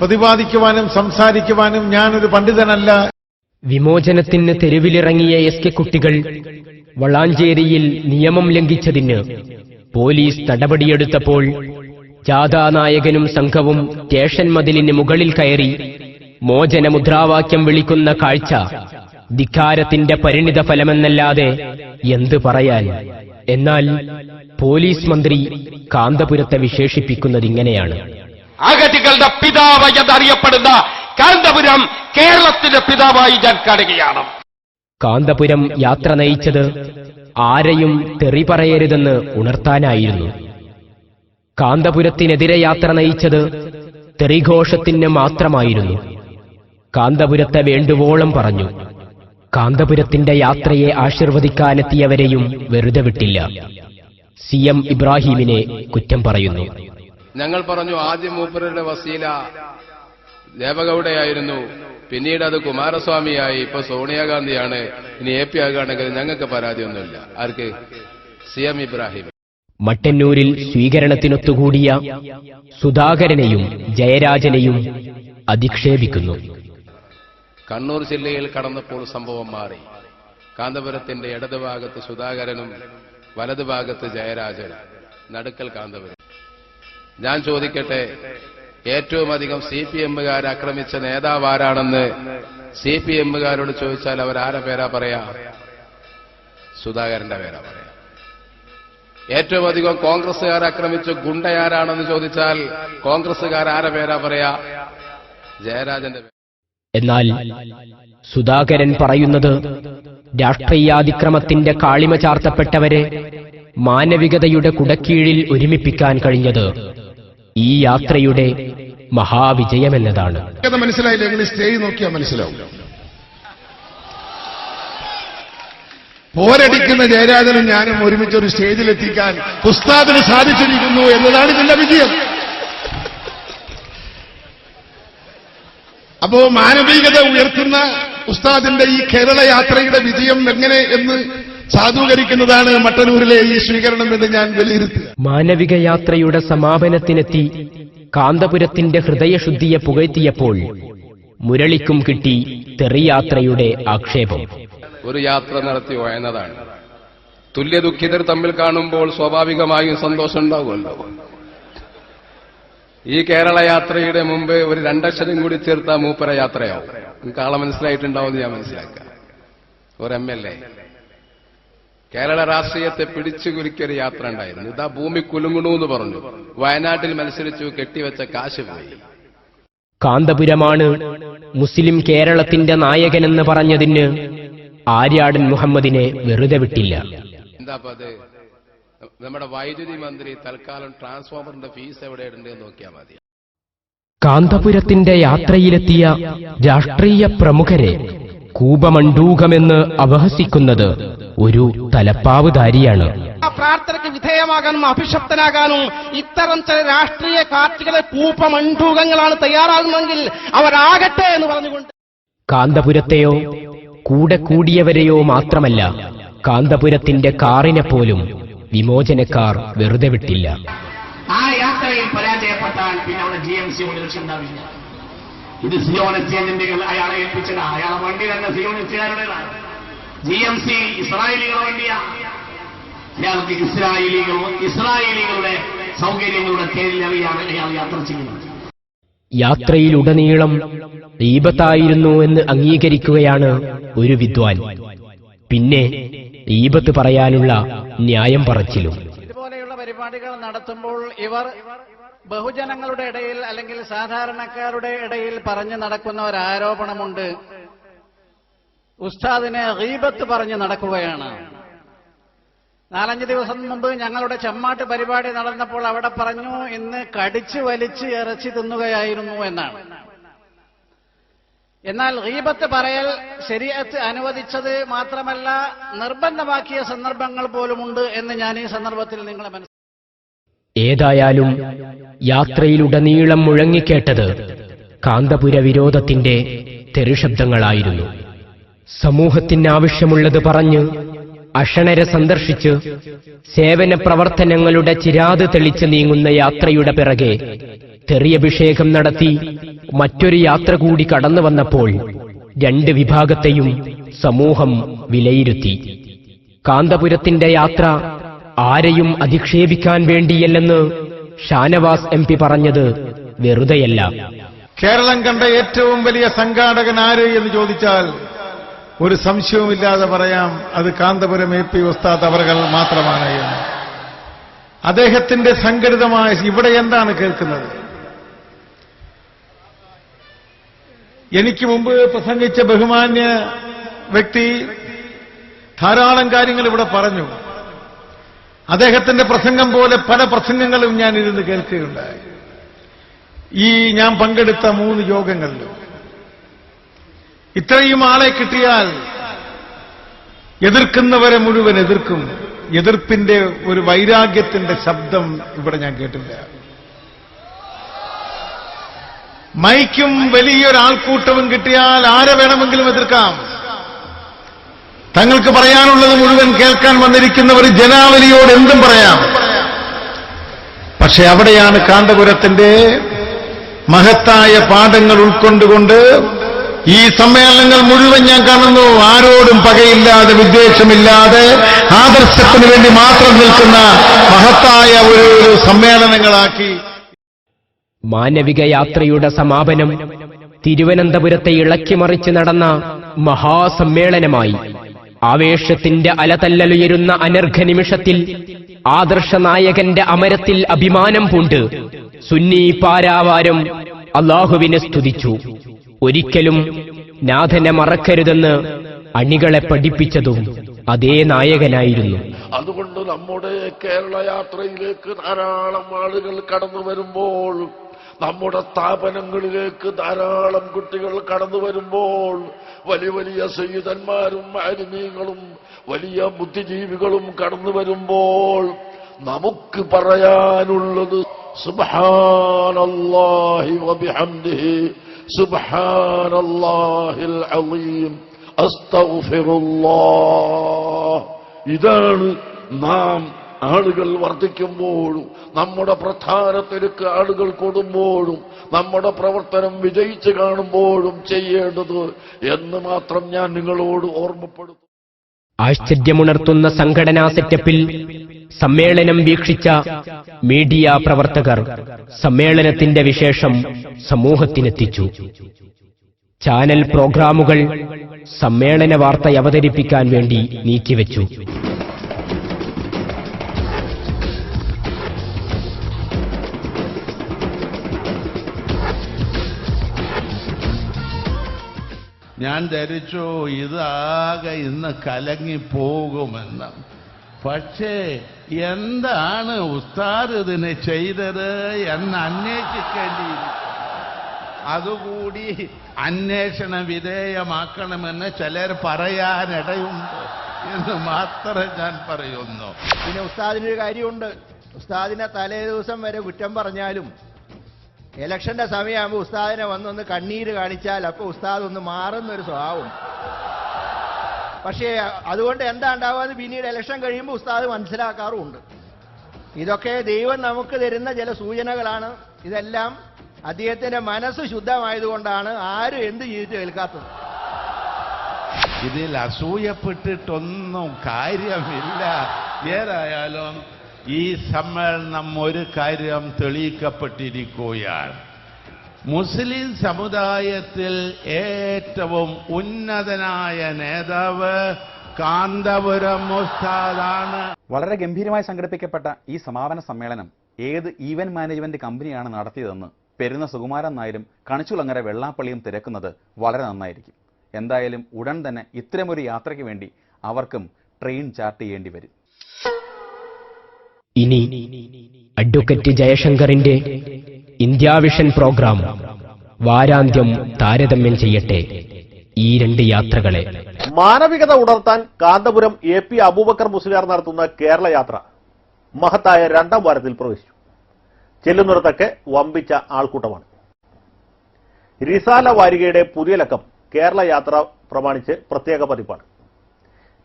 പ്രതിപാദിക്കുവാനും സംസാരിക്കുവാനും ഞാനൊരു പണ്ഡിതനല്ല. വിമോചനത്തിന് തെരുവിലിറങ്ങിയ S K കുട്ടികൾ വളാഞ്ചേരിയിൽ നിയമം ലംഘിച്ചതിന് പോലീസ് നടപടിയെടുത്തപ്പോൾ ജാഥാനായകനും സംഘവും സ്റ്റേഷൻ മതിലിന് മുകളിൽ കയറി മോചന മുദ്രാവാക്യം വിളിക്കുന്ന കാഴ്ച ധിക്കാരത്തിന്റെ പരിണിത ഫലമെന്നല്ലാതെ എന്ത് പറയാൻ? എന്നാൽ പോലീസ് മന്ത്രി കാന്തപുരത്തെ വിശേഷിപ്പിക്കുന്നതിങ്ങനെയാണ് അഗതികളുടെ പിതാവ് എന്നറിയപ്പെടുന്ന കാന്തപുരം കേരളത്തിന്റെ പിതാവായി ഞാൻ കാണുകയാണ്. കാന്തപുരം യാത്ര നയിച്ചത് ആരെയും തെറി പറയരുതെന്ന് ഉണർത്താനായിരുന്നു. കാന്തപുരത്തിനെതിരെ യാത്ര നയിച്ചത് തെറിഘോഷത്തിന് മാത്രമായിരുന്നു. കാന്തപുരത്തെ വേണ്ടുവോളം പറഞ്ഞു. കാന്തപുരത്തിന്റെ യാത്രയെ ആശീർവദിക്കാനെത്തിയവരെയും വെറുതെ വിട്ടില്ല. സി എം ഇബ്രാഹിമിനെ കുറ്റം പറയുന്നു. ഞങ്ങൾ പറഞ്ഞു ആദ്യം മൂപ്പരുടെ വസീല ദേവഗൌഡയായിരുന്നു പിന്നീട് അത് കുമാരസ്വാമിയായി. ഇപ്പൊ സോണിയാഗാന്ധിയാണ്. ഇനി എ പി ആകുകയാണെങ്കിൽ ഞങ്ങൾക്ക് പരാതിയൊന്നുമില്ല. ആർക്ക്? C M Ibrahim. മട്ടന്നൂരിൽ സ്വീകരണത്തിനൊത്തുകൂടിയ സുധാകരനെയും ജയരാജനെയും അധിക്ഷേപിക്കുന്നു. കണ്ണൂർ ജില്ലയിൽ കടന്നപ്പോൾ സംഭവം മാറി. കാന്തപുരത്തിന്റെ ഇടതുഭാഗത്ത് സുധാകരനും വലതുഭാഗത്ത് ജയരാജനും നടുക്കൽ കാന്തപുരം. ഞാൻ ചോദിക്കട്ടെ ഏറ്റവും അധികം സി പി എമ്മുകാർ ആക്രമിച്ച നേതാവ് ആരാണെന്ന് സി പി എമ്മുകാരോട് ചോദിച്ചാൽ അവർ ആരെ പേരാ പറയാ? സുധാകരന്റെ പേരാ പറയാ. ഏറ്റവും അധികം കോൺഗ്രസുകാർ ആക്രമിച്ച ഗുണ്ടയാരാണെന്ന് ചോദിച്ചാൽ കോൺഗ്രസുകാർ ആരെ പേരാ പറയാ? ജയരാജന്റെ എന്നാൽ സുധാകരൻ പറയുന്നത് രാഷ്ട്രീയാതിക്രമത്തിന്റെ കാളിമ ചാർത്തപ്പെട്ടവരെ മാനവികതയുടെ കുടക്കീഴിൽ ഒരുമിപ്പിക്കാൻ കഴിഞ്ഞത് ഈ യാത്രയുടെ മഹാവിജയമെന്നതാണ്. മനസ്സിലായില്ല. നോക്കിയാൽ മനസ്സിലാവും. പോരടിക്കുന്ന ജയരാജനും ഞാനും ഒരുമിച്ച് ഒരു സ്റ്റേജിലെത്തിക്കാൻ ഉസ്താദിന് സാധിച്ചിരിക്കുന്നു എന്നതാണ് ഇതിന്റെ വിജയം. അപ്പോ മാനവികത ഉയർത്തുന്ന ഉസ്താദിന്റെ ഈ കേരള യാത്രയുടെ വിജയം എങ്ങനെ എന്ന് സാധൂകരിക്കുന്നതാണ് മട്ടന്നൂരിലെ ഈ സ്വീകരണം എന്ന് ഞാൻ വിലയിരുത്തുക. മാനവിക യാത്രയുടെ സമാപനത്തിനെത്തി കാന്തപുരത്തിന്റെ ഹൃദയശുദ്ധിയെ പുകഴ്ത്തിയപ്പോൾ മുരളിക്കും കിട്ടി തെറിയാത്രയുടെ ആക്ഷേപം. ഒരു യാത്ര നടത്തി വയന്നതാണ് തുല്യ ദുഃഖിതർ തമ്മിൽ കാണുമ്പോൾ സ്വാഭാവികമായും സന്തോഷം ഉണ്ടാകുമല്ലോ ഈ കേരള യാത്രയുടെ മുമ്പ് ഒരു രണ്ടക്ഷരം കൂടി ചേർത്ത മൂപ്പര യാത്രയാവും. നിങ്ങൾക്ക് ആളെ മനസ്സിലായിട്ടുണ്ടാവും ഞാൻ മനസ്സിലാക്കാം. ഒരു എം എൽ എ. കേരള രാഷ്ട്രീയത്തെ പിടിച്ചു കുലുക്കിയൊരു യാത്ര ഉണ്ടായിരുന്നു. ഇതാ ഭൂമി കുലുങ്ങണു എന്ന് പറഞ്ഞു. വയനാട്ടിൽ മത്സരിച്ചു കെട്ടിവെച്ച കാശ് പോയി. കാന്തപുരമാണ് മുസ്ലിം കേരളത്തിന്റെ നായകനെന്ന് പറഞ്ഞതിന് ആര്യാടൻ മുഹമ്മദിനെ വെറുതെ വിട്ടില്ല. എന്താ അത്? നമ്മുടെ വൈദ്യുതി മന്ത്രി തൽക്കാലം ട്രാൻസ്ഫോമറിന്റെ ഫീസ് എവിടെ എന്ന് നോക്കിയാൽ മതി. കാന്തപുരത്തിന്റെ യാത്രയിലെത്തിയ രാഷ്ട്രീയ പ്രമുഖരെ കൂപമണ്ടൂകമെന്ന് അപഹസിക്കുന്നത് ഒരു തലപ്പാവുധാരിയാണ്. ആ പ്രാർത്ഥനയ്ക്ക് വിധേയമാകാനും അഭിഷപ്തനാകാനും ഇത്തരം ചില രാഷ്ട്രീയ പാർട്ടികളെ കൂപ്പമണ്ടൂകങ്ങളാണ് തയ്യാറാകുന്നതെങ്കിൽ അവരാകട്ടെ എന്ന് പറഞ്ഞുകൊണ്ട് കാന്തപുരത്തെയോ കൂടെ കൂടിയവരെയോ മാത്രമല്ല കാന്തപുരത്തിന്റെ കാറിനെ പോലും വിമോചനക്കാർ വെറുതെ വിട്ടില്ല. ആ യാത്രയിൽ പരാജയപ്പെട്ടാൽ പിന്നെ അവിടെ ജി എം സി ഒരു ലക്ഷം ഉണ്ടാവില്ല. ഇത് സിയോണിസ്റ്റിയന്റെ അയാളെ ഏൽപ്പിച്ചതാ. അയാളെ വണ്ടി തന്നെ സിയോണിസ്റ്റുകാരുടേതാണ് ജി എം സി ഇസ്രായേലികളുടെ വണ്ടിയാ. അയാൾക്ക് ഇസ്രായേലികൾ ഇസ്രായേലികളുടെ സൗകര്യങ്ങളുടെ പേരിൽ അറിയാണ് അയാൾ യാത്ര ചെയ്യുന്നത് യാത്രയിലുടനീളം ദീപത്തായിരുന്നു എന്ന് അംഗീകരിക്കുകയാണ് ഒരു വിദ്വാൻ. പിന്നെ ദീപത്ത് പറയാനുള്ള ന്യായം പറച്ചിലും. ഇതുപോലെയുള്ള പരിപാടികൾ നടത്തുമ്പോൾ ഇവർ ബഹുജനങ്ങളുടെ ഇടയിൽ അല്ലെങ്കിൽ സാധാരണക്കാരുടെ ഇടയിൽ പറഞ്ഞു നടക്കുന്ന ഒരു ആരോപണമുണ്ട് ഉസ്താദിനെ റീബത്ത് പറഞ്ഞു നടക്കുകയാണ്. നാലഞ്ച് ദിവസം മുമ്പ് ഞങ്ങളുടെ ചെമ്മാട്ട് പരിപാടി നടന്നപ്പോൾ അവിടെ പറഞ്ഞു ഇന്ന് കടിച്ചു വലിച്ച് ഇറച്ചി തിന്നുകയായിരുന്നു എന്നാണ്. എന്നാൽ റീബത്ത് പറയൽ ശരീരത്ത് അനുവദിച്ചത് മാത്രമല്ല നിർബന്ധമാക്കിയ സന്ദർഭങ്ങൾ പോലുമുണ്ട് എന്ന് ഞാൻ ഈ സന്ദർഭത്തിൽ നിങ്ങളെ ഏതായാലും യാത്രയിലുടനീളം മുഴങ്ങിക്കേട്ടത് കാന്തപുര വിരോധത്തിന്റെ തെരുശബ്ദങ്ങളായിരുന്നു സമൂഹത്തിനാവശ്യമുള്ളത് പറഞ്ഞ് അഷണരെ സന്ദർശിച്ച് സേവന പ്രവർത്തനങ്ങളുടെ ചിരാത് തെളിച്ച് നീങ്ങുന്ന യാത്രയുടെ പിറകെ തെറിയഭിഷേകം നടത്തി മറ്റൊരു യാത്ര കൂടി കടന്നു വന്നപ്പോൾ രണ്ട് വിഭാഗത്തെയും സമൂഹം വിലയിരുത്തി. കാന്തപുരത്തിന്റെ യാത്ര ആരെയും അധിക്ഷേപിക്കാൻ വേണ്ടിയല്ലെന്ന് ഷാനവാസ് എം പി പറഞ്ഞത് വെറുതെയല്ല. കേരളം കണ്ട ഏറ്റവും വലിയ സംഘാടകൻ ആര് എന്ന് ചോദിച്ചാൽ ഒരു സംശയവുമില്ലാതെ പറയാം അത് കാന്തപുരം എ പി ഉസ്താദ് അവർകൾ മാത്രമാണ് എന്ന്. അദ്ദേഹത്തിന്റെ സംഘടിതമായ ഇവിടെ എന്താണ് കേൾക്കുന്നത്? എനിക്ക് മുമ്പ് പ്രസംഗിച്ച ബഹുമാന്യ വ്യക്തി ധാരാളം കാര്യങ്ങൾ ഇവിടെ പറഞ്ഞു. അദ്ദേഹത്തിന്റെ പ്രസംഗം പോലെ പല പ്രസംഗങ്ങളും ഞാൻ ഇരുന്ന് കേൾക്കുകയുണ്ടായി. ഈ ഞാൻ പങ്കെടുത്ത മൂന്ന് യോഗങ്ങളിലും. ഇത്രയും ആളെ കിട്ടിയാൽ എതിർക്കുന്നവരെ മുഴുവൻ എതിർക്കും. എതിർപ്പിന്റെ ഒരു വൈരാഗ്യത്തിന്റെ ശബ്ദം ഇവിടെ ഞാൻ കേട്ടില്ല. മൈക്കും വലിയൊരാൾക്കൂട്ടവും കിട്ടിയാൽ ആരെ വേണമെങ്കിലും എതിർക്കാം? തങ്ങൾക്ക് പറയാനുള്ളത് മുഴുവൻ കേൾക്കാൻ വന്നിരിക്കുന്നവർ ജനാവലിയോട് എന്തും പറയാം. പക്ഷെ അവിടെയാണ് കാന്തപുരത്തിന്റെ മഹത്തായ പാഠങ്ങൾ ഉൾക്കൊണ്ടുകൊണ്ട് ഈ സമ്മേളനങ്ങൾ മുഴുവൻ ഞാൻ കാണുന്നു. ആരോടും പകയില്ലാതെ വിദ്വേഷമില്ലാതെ ആദർശത്തിന് വേണ്ടി മാത്രം നിൽക്കുന്ന മഹത്തായ ഒരു സമ്മേളനങ്ങളാക്കി. മാനവിക യാത്രയുടെ സമാപനം തിരുവനന്തപുരത്തെ ഇളക്കിമറിച്ച് നടന്ന മഹാസമ്മേളനമായി. ആവേശത്തിന്റെ അലതല്ലലുയരുന്ന അനർഘനിമിഷത്തിൽ ആദർശ നായകന്റെ അമരത്തിൽ അഭിമാനം പൂണ്ട് സുന്നി പാരാവാരം അള്ളാഹുവിനെ സ്തുതിച്ചു. ഒരിക്കലും നാഥനെ മറക്കരുതെന്ന് അണികളെ പഠിപ്പിച്ചതും അതേ നായകനായിരുന്നു. അതുകൊണ്ട് നമ്മുടെ കേരള യാത്രയിലേക്ക് ധാരാളം ആളുകൾ കടന്നു വരുമ്പോൾ നമ്മുടെ സ്ഥാപനങ്ങളിലേക്ക് ധാരാളം കുട്ടികൾ കടന്നു വരുമ്പോൾ വലിയ വലിയ സയ്യിദന്മാരും ആലിമീങ്ങളും വലിയ ബുദ്ധിജീവികളും കടന്നു വരുമ്പോൾ നമുക്ക് പറയാനുള്ളത് വബിഹംദിഹി അലീം അസ്തഗ്ഫിറുല്ലാഹ്. ഇതാണ് നാം ആളുകൾ വർദ്ധിക്കുമ്പോഴും നമ്മുടെ പ്രധാനത്തിലേക്ക് ആളുകൾ കൊടുമ്പോഴും നമ്മുടെ പ്രവർത്തനം വിജയിച്ചു കാണുമ്പോഴും ചെയ്യേണ്ടത് എന്ന് മാത്രം ഞാൻ നിങ്ങളോട് ഓർമ്മപ്പെടുത്തും ആശ്ചര്യമുണർത്തുന്ന സംഘടനാ സെറ്റപ്പിൽ സമ്മേളനം വീക്ഷിച്ച മീഡിയ പ്രവർത്തകർ സമ്മേളനത്തിന്റെ വിശേഷം സമൂഹത്തിനെത്തിച്ചു. ചാനൽ പ്രോഗ്രാമുകൾ സമ്മേളന വാർത്ത അവതരിപ്പിക്കാൻ വേണ്ടി നീക്കിവെച്ചു. ഞാൻ ധരിച്ചു ഇതാകെ ഇന്ന് കലങ്ങിപ്പോകുമെന്ന്. പക്ഷേ എന്താണ് ഉസ്താദ് ഇതിന് ചെയ്തത് എന്ന് അന്വേഷിക്കേണ്ടി അതുകൂടി അന്വേഷണ വിധേയമാക്കണമെന്ന് ചിലർ പറയാനിടയുണ്ട് എന്ന് മാത്രം ഞാൻ പറയുന്നു. പിന്നെ ഉസ്താദിനൊരു കാര്യമുണ്ട്. ഉസ്താദിനെ തലേ ദിവസം വരെ കുറ്റം പറഞ്ഞാലും ഇലക്ഷന്റെ സമയമാകുമ്പോൾ ഉസ്താദിനെ വന്നൊന്ന് കണ്ണീര് കാണിച്ചാൽ അപ്പൊ ഉസ്താദ് ഒന്ന് മാറുന്നൊരു സ്വഭാവം. പക്ഷേ അതുകൊണ്ട് എന്താ ഉണ്ടാവുക? പിന്നീട് ഇലക്ഷൻ കഴിയുമ്പോൾ ഉസ്താദ് മനസ്സിലാക്കാറുമുണ്ട്. ഇതൊക്കെ ദൈവം നമുക്ക് തരുന്ന ചില സൂചനകളാണ്. ഇതെല്ലാം അദ്ദേഹത്തിന്റെ മനസ്സ് ശുദ്ധമായതുകൊണ്ടാണ് ആരും എന്ത് ചെയ്തിട്ട് കേൾക്കാത്തത് ഇതിൽ അസൂയപ്പെട്ടിട്ടൊന്നും കാര്യമില്ല. ഏതായാലും ഈ സമ്മേളനം ഒരു കാര്യം തെളിയിക്കപ്പെട്ടിരിക്കുകയാണ്. മുസ്ലിം സമുദായത്തിൽ ഏറ്റവും ഉന്നതനായ നേതാവ് കാന്തപുരം മുസ്താദാണ് വളരെ ഗംഭീരമായി സംഘടിപ്പിക്കപ്പെട്ട ഈ സമാപന സമ്മേളനം ഏത് ഈവന്റ് മാനേജ്മെന്റ് കമ്പനിയാണ് നടത്തിയതെന്ന് പെരുന്ന സുകുമാരൻ നായരും കണിച്ചുളങ്ങര വെള്ളാപ്പള്ളിയും തിരക്കുന്നത് വളരെ നന്നായിരിക്കും. എന്തായാലും ഉടൻ തന്നെ ഇത്തരമൊരു യാത്രയ്ക്ക് വേണ്ടി അവർക്കും ട്രെയിൻ ചാർട്ട് ചെയ്യേണ്ടി വരും. ഇനി അഡ്വക്കറ്റ് ജയശങ്കറിന്റെ ഇന്ത്യാവിഷൻ പ്രോഗ്രാം വാരാന്ത്യം താരതമ്യം ചെയ്യട്ടെ ഈ രണ്ട് യാത്രകളെ. മാനവികത ഉണർത്താൻ കാന്തപുരം എ പി അബൂബക്കർ മുസ്ലിയാർ നടത്തുന്ന കേരള യാത്ര മഹത്തായ രണ്ടാം വാരത്തിൽ പ്രവേശിച്ചു. ചെല്ലുന്നിടത്തൊക്കെ വമ്പിച്ച ആൾക്കൂട്ടമാണ്. റിസാല വാരികയുടെ പുതിയ ലക്കം കേരള യാത്ര പ്രമാണിച്ച് പ്രത്യേക പതിപ്പാണ്.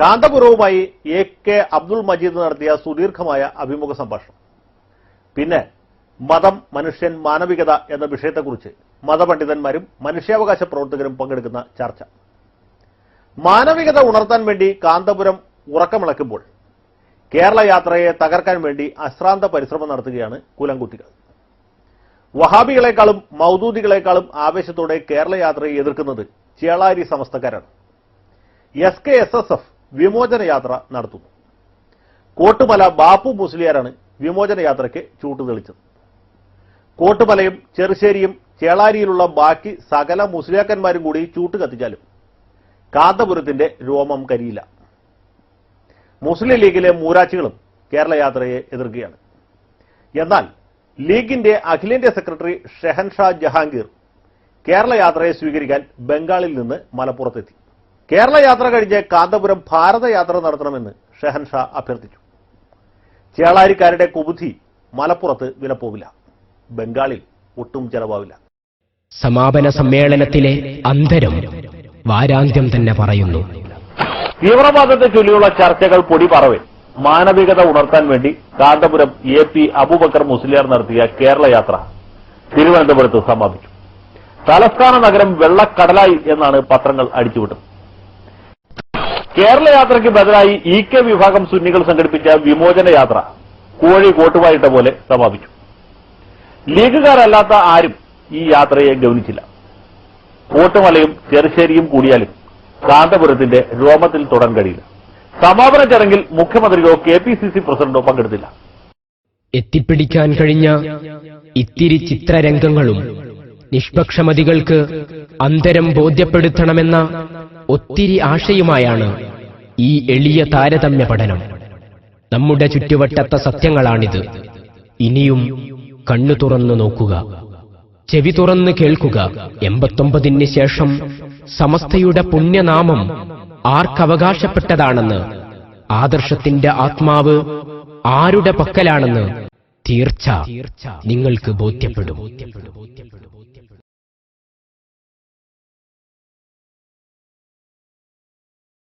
കാന്തപുരവുമായി എ കെ അബ്ദുൾ മജീദ് നടത്തിയ സുദീർഘമായ അഭിമുഖ സംഭാഷണം. പിന്നെ മതം മനുഷ്യൻ മാനവികത എന്ന വിഷയത്തെക്കുറിച്ച് മതപണ്ഡിതന്മാരും മനുഷ്യാവകാശ പ്രവർത്തകരും പങ്കെടുക്കുന്ന ചർച്ച. മാനവികത ഉണർത്താൻ വേണ്ടി കാന്തപുരം ഉറക്കമിളക്കുമ്പോൾ കേരള യാത്രയെ തകർക്കാൻ വേണ്ടി അശ്രാന്ത പരിശ്രമം നടത്തുകയാണ് കുലംകുട്ടികൾ. വഹാബികളെക്കാളും മൗദൂദികളെക്കാളും ആവേശത്തോടെ കേരള യാത്രയെ എതിർക്കുന്നത് Chelari സമസ്തക്കാരാണ്. S K S S F വിമോചന യാത്ര നടത്തുന്നു. കോട്ടുമല ബാപ്പു മുസ്ലിയാരാണ് വിമോചന യാത്രയ്ക്ക് ചൂട്ടുതെളിച്ചത് കോട്ടുമലയും ചെറുശ്ശേരിയും ചേളാരിയിലുള്ള ബാക്കി സകല മുസ്ലിയാക്കന്മാരും കൂടി ചൂട്ട് കത്തിച്ചാലും കാന്തപുരത്തിന്റെ രോമം കരിയില്ല. മുസ്ലിം ലീഗിലെ മൂരാച്ചികളും കേരള യാത്രയെ എതിർക്കുകയാണ്. എന്നാൽ ലീഗിന്റെ അഖിലേന്ത്യാ സെക്രട്ടറി ഷെഹൻഷാ ജഹാംഗീർ കേരള യാത്രയെ സ്വീകരിക്കാൻ ബംഗാളിൽ നിന്ന് മലപ്പുറത്തെത്തി. കേരള യാത്ര കഴിഞ്ഞ് കാന്തപുരം ഭാരതയാത്ര നടത്തണമെന്ന് ഷെഹൻഷാ അഭ്യർത്ഥിച്ചു. ചേളാരിക്കാരുടെ കുബുദ്ധി മലപ്പുറത്ത് വിലപ്പോവില്ല. ബംഗാളിൽ ഒട്ടും ചെലവാവില്ല. സമാപന സമ്മേളനത്തിലെ അന്തരം വാരാന്ത്യം തന്നെ പറയുന്നു. തീവ്രവാദത്തെ ചൊല്ലിയുള്ള ചർച്ചകൾ പൊടി പറവേ. മാനവികത ഉണർത്താൻ വേണ്ടി കാന്തപുരം എ പി അബൂബക്കർ മുസ്ലിയാർ നടത്തിയ കേരള യാത്ര തിരുവനന്തപുരത്ത് സമാപിച്ചു. തലസ്ഥാന നഗരം വെള്ളക്കടലായി എന്നാണ് പത്രങ്ങൾ അടിച്ചുവിട്ടത്. കേരള യാത്രയ്ക്ക് ബദലായി ഇ കെ വിഭാഗം സുന്നികൾ സംഘടിപ്പിച്ച വിമോചന യാത്ര കോഴി കോട്ടുവായിട്ട പോലെ സമാപിച്ചു. ലീഗുകാരല്ലാത്ത ആരും ഈ യാത്രയെ ഗൗനിച്ചില്ല. കോട്ടുമലയും ചെറുശ്ശേരിയും കൂടിയാലും കാന്തപുരത്തിന്റെ രോമത്തിൽ തൊടാൻ കഴിയില്ല. സമാപന ചടങ്ങിൽ മുഖ്യമന്ത്രിയോ കെ പി സി സി പ്രസിഡന്റോ പങ്കെടുത്തില്ല. എത്തിപ്പിടിക്കാൻ കഴിഞ്ഞ ഇത്തിരി ചിത്രരംഗങ്ങളും നിഷ്പക്ഷമതികൾക്ക് അന്തരം ബോധ്യപ്പെടുത്തണമെന്ന ഒത്തിരി ആശയുമായാണ് ഈ എളിയ താരതമ്യ പഠനം. നമ്മുടെ ചുറ്റുവട്ടത്ത സത്യങ്ങളാണിത്. ഇനിയും കണ്ണു തുറന്നു നോക്കുക. ചെവി തുറന്ന് കേൾക്കുക. എൺപത്തൊമ്പതിന് ശേഷം സമസ്തയുടെ പുണ്യനാമം ആർക്കവകാശപ്പെട്ടതാണെന്ന് ആദർശത്തിന്റെ ആത്മാവ് ആരുടെ പക്കലാണെന്ന് തീർച്ച നിങ്ങൾക്ക് ബോധ്യപ്പെടും.